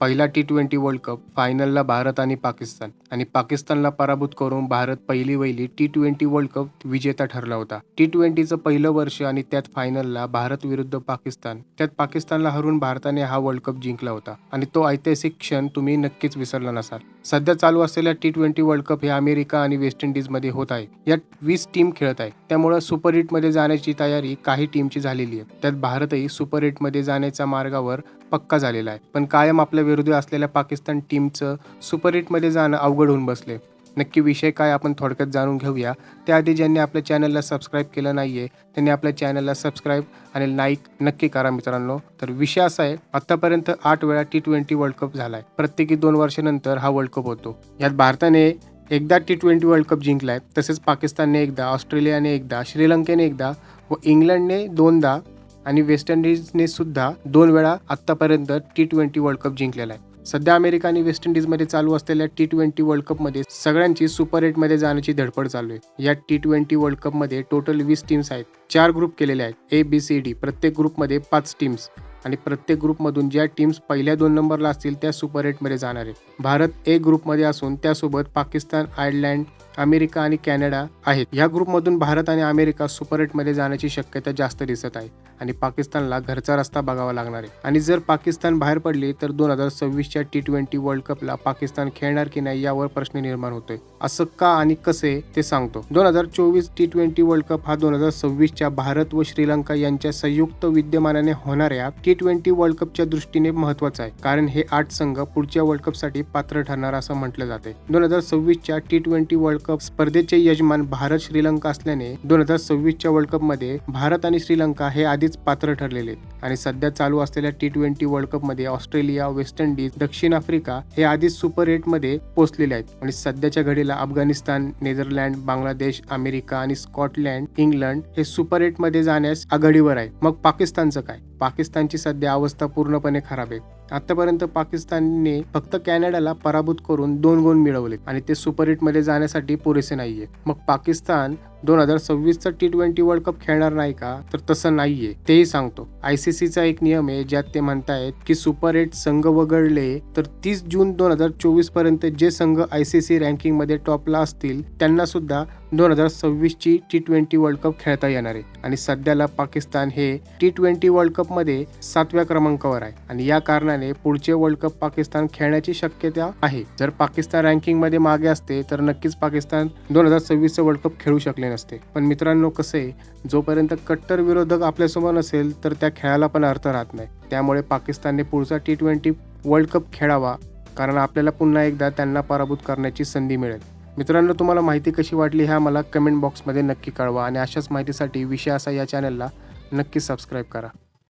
पहिला T twenty world cup फायनलला भारत आणि पाकिस्तान. आणि पाकिस्तानला पराभूत करून भारत पहिली वहिली टी ट्वेंटी वर्ल्ड कप विजेता ठरला होता. टी ट्वेंटीचं पहिलं वर्ष आणि त्यात फायनलला भारत विरुद्ध पाकिस्तान. त्यात पाकिस्तानला हरून भारताने हा वर्ल्ड कप जिंकला होता. आणि तो ऐतिहासिक क्षण तुम्ही नक्कीच विसरला नसाल. सध्या चालू असलेल्या टी ट्वेंटी वर्ल्ड कप हे अमेरिका आणि वेस्ट इंडिजमध्ये होत आहे. यात वीस टीम खेळत आहे. त्यामुळे सुपर हिटमध्ये जाण्याची तयारी काही टीमची झालेली आहे. त्यात भारतही सुपर हिटमध्ये जाण्याच्या मार्गावर पक्का झालेला आहे. पण कायम आपल्या विरोधी असलेल्या पाकिस्तान टीमचं सुपर हिटमध्ये जाणं अवघड होऊन बसले. नक्की विषय काय आपण थोडक्यात जाणून घेऊया. त्याआधी ज्यांनी आपल्या चॅनलला सबस्क्राईब केलं नाही आहे त्यांनी आपल्या चॅनलला सबस्क्राईब आणि लाईक नक्की करा मित्रांनो. तर विषय असा आहे आतापर्यंत आठ वेळा टी ट्वेंटी वर्ल्ड कप झालाय. प्रत्येकी दोन वर्षानंतर हा वर्ल्ड कप होतो. यात भारताने एकदा टी ट्वेंटी वर्ल्ड कप जिंकलाय तसेच पाकिस्तानने एकदा ऑस्ट्रेलियाने एकदा श्रीलंकेने एकदा व इंग्लंडने दोनदा आणि वेस्ट इंडिजने सुद्धा दोन वेळा आतापर्यंत टी ट्वेंटी वर्ल्ड कप जिंकलेला आहे. सध्या अमेरिका आणि वेस्ट इंडिजमध्ये चालू असलेल्या टी ट्वेंटी वर्ल्ड कपमध्ये सगळ्यांची सुपर एटमध्ये जाण्याची धडपड चालू आहे. या टी ट्वेंटी वर्ल्ड कपमध्ये टोटल वीस टीम्स आहेत. चार ग्रुप केलेले आहेत. ए बी सी डी प्रत्येक ग्रुपमध्ये पाच टीम्स आणि प्रत्येक ग्रुपमधून ज्या टीम्स पहिल्या दोन नंबरला असतील त्या सुपर एटमध्ये जाणार आहेत. भारत ए ग्रुपमध्ये असून त्यासोबत पाकिस्तान आयर्लंड अमेरिका आणि कॅनडा आहेत. या ग्रुपमधून भारत आणि अमेरिका सुपर एटमध्ये जाण्याची शक्यता जास्त दिसत आहे आणि पाकिस्तानला घरचा रस्ता बघावा लागणार आहे. आणि जर पाकिस्तान बाहेर पडले तर दोन हजार सव्वीसच्या टी ट्वेंटी वर्ल्ड कपला पाकिस्तान खेळणार की नाही यावर प्रश्न निर्माण होतोय. असं का आणि कसे ते सांगतो. दोन हजार चोवीस टी ट्वेंटी वर्ल्ड कप हा दोन हजार सव्वीसच्या भारत व श्रीलंका यांच्या संयुक्त विद्यमानाने होणाऱ्या टी ट्वेंटी वर्ल्ड कपच्या दृष्टीने महत्त्वाचा आहे. कारण हे आठ संघ पुढच्या वर्ल्ड कपसाठी पात्र ठरणार असं म्हटलं जाते दोन हजार सव्वीसच्या टी ट्वेंटी वर्ल्ड कप स्पर्धेचे यजमान भारत श्रीलंका असल्याने दोन हजार सव्वीसच्या वर्ल्ड कपमध्ये भारत आणि श्रीलंका हे आधीच पात्र ठरलेले आहेत. आणि सध्या चालू असलेल्या टी ट्वेंटी वर्ल्ड कपमध्ये ऑस्ट्रेलिया वेस्ट इंडिज दक्षिण आफ्रिका हे आधीच सुपर एटमध्ये पोहोचलेले आहेत. आणि सध्याच्या घडीला अफगाणिस्तान नेदरलँड बांगलादेश अमेरिका आणि स्कॉटलँड इंग्लंड हे सुपर एटमध्ये जाण्यास आघाडीवर आहे. मग पाकिस्तानचं काय? पाकिस्तानची सध्या अवस्था पूर्णपणे खराब आहे. आतापर्यंत पाकिस्तानने फक्त कॅनडाला पराभूत करून दोन गुण मिळवले आणि ते सुपर हिटमध्ये जाण्यासाठी पुरेसे नाहीये. मग पाकिस्तान दोन हजार सव्वीसचा टी ट्वेंटी वर्ल्ड कप खेळणार नाही का? तर तसं नाहीये. तेही सांगतो. आयसीसीचा एक नियम आहे ज्यात ते म्हणतायत की सुपर एट संघ वगळले तर तीस जून दोन हजार चोवीसपर्यंत जे संघ आयसीसी रँकिंगमध्ये टॉपला असतील त्यांना सुद्धा दोन हजार सव्वीसची टी ट्वेंटी वर्ल्ड कप खेळता येणार आहे. आणि सध्याला पाकिस्तान हे टी ट्वेंटी वर्ल्ड कपमध्ये सातव्या क्रमांकावर आहे. आणि या कारणाने पुढचे वर्ल्ड कप पाकिस्तान खेळण्याची शक्यता आहे. जर पाकिस्तान रँकिंगमध्ये मागे असते तर नक्कीच पाकिस्तान दोन हजार सव्वीसचं वर्ल्ड कप खेळू शकले नाही असते. पण मित्रांनो कसे जोपर्यंत कट्टर विरोधक आपल्यासमोर नसेल तर त्या खेळाला पण अर्थ राहत नाही. त्यामुळे पाकिस्तानने पुढचा टी ट्वेंटी वर्ल्ड कप खेळावा कारण आपल्याला पुन्हा एकदा त्यांना पराभूत करण्याची संधी मिळेल. मित्रांनो तुम्हाला माहिती कशी वाटली ह्या मला कमेंट बॉक्समध्ये नक्की कळवा. आणि अशाच माहितीसाठी विषय असा या चॅनलला नक्की सबस्क्राईब करा.